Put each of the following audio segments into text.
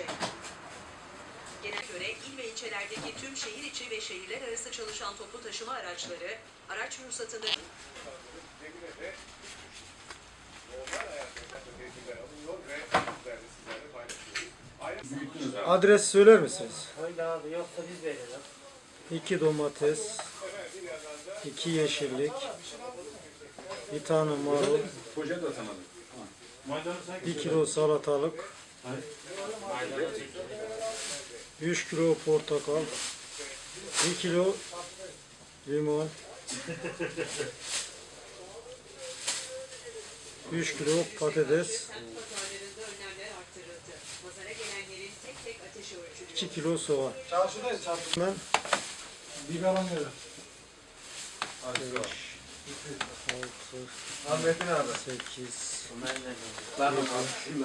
edilecek. Genel göre il ve ilçelerdeki tüm şehir içi ve şehirler arası çalışan toplu taşıma araçları araç ruhsatında Adres söyler misiniz? Öyle abi yoksa biz verelim. 2 domates, 2 yeşillik, bir tane marul, 1 kilo salatalık, 3 kilo portakal, 1 kilo limon, 3 kilo patates, pazarlarında önlemler arttırıldı. Pazara gelenlerin tek tek ateşi ölçülüyor. 2 kilo soğan. Çarşıdayız çarşı. Ben Biber alıyorum. 6, Ahmet'in abi. 8, Ben de Gazi'deki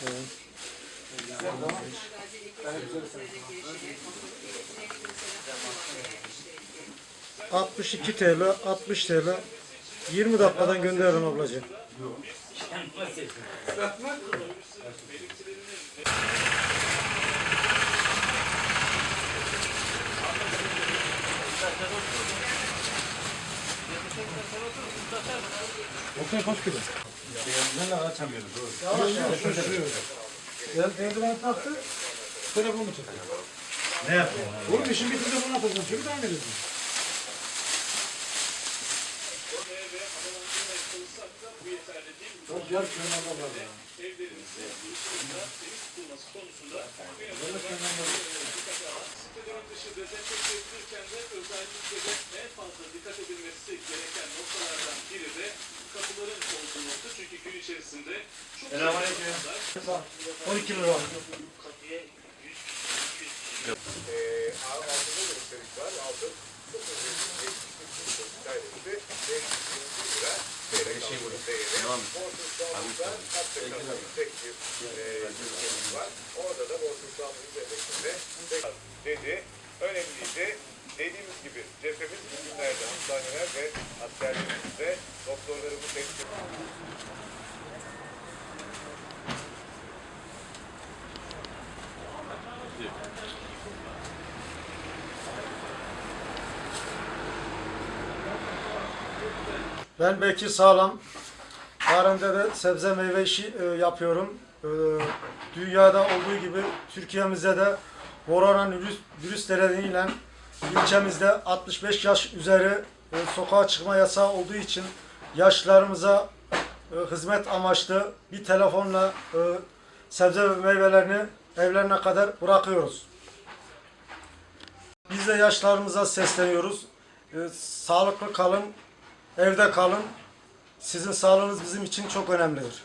sıradaki 62 TL, 60 TL. 20 dakikadan gönderirim ablacığım. Oktay kaç kilo? Yavaş yavaş şaşırıyor. El, eldiven taktı. Telefonu çekiyor. Ne yapıyor? Oğlum işin bir telefonu atacağım. Şimdi devam edeceğim. Çok yer kenarda var ya. sitelerin dışı dezenfekte edilirken de özellikle de en fazla dikkat edilmesi gereken noktalardan biri de kapıların nokta. Çünkü gün içerisinde Selamünaleyküm. 12 lira. Eee altında da üstelik var. Altın 0.72 dairesi 520 lira. Çeyrek altın değeri. Borsa İstanbul'da hatta tek bir eee ülkemiz var. Orada da Endeksinde tek- dedi. Önemliydi. Dediğimiz gibi cephemiz bugünlerde hastaneler ve askerlerimizde doktorlarımız hepsi Ben Bekir Sağlam. Tarımda da sebze meyve işi e, yapıyorum. E, dünyada olduğu gibi Türkiye'mizde de koronavirüs virüs nedeniyle ilçemizde 65 yaş üzeri e, sokağa çıkma yasağı olduğu için yaşlılarımıza e, hizmet amaçlı bir telefonla e, sebze ve meyvelerini evlerine kadar bırakıyoruz. Biz de yaşlarımıza sesleniyoruz. E, sağlıklı kalın, evde kalın. Sizin sağlığınız bizim için çok önemlidir.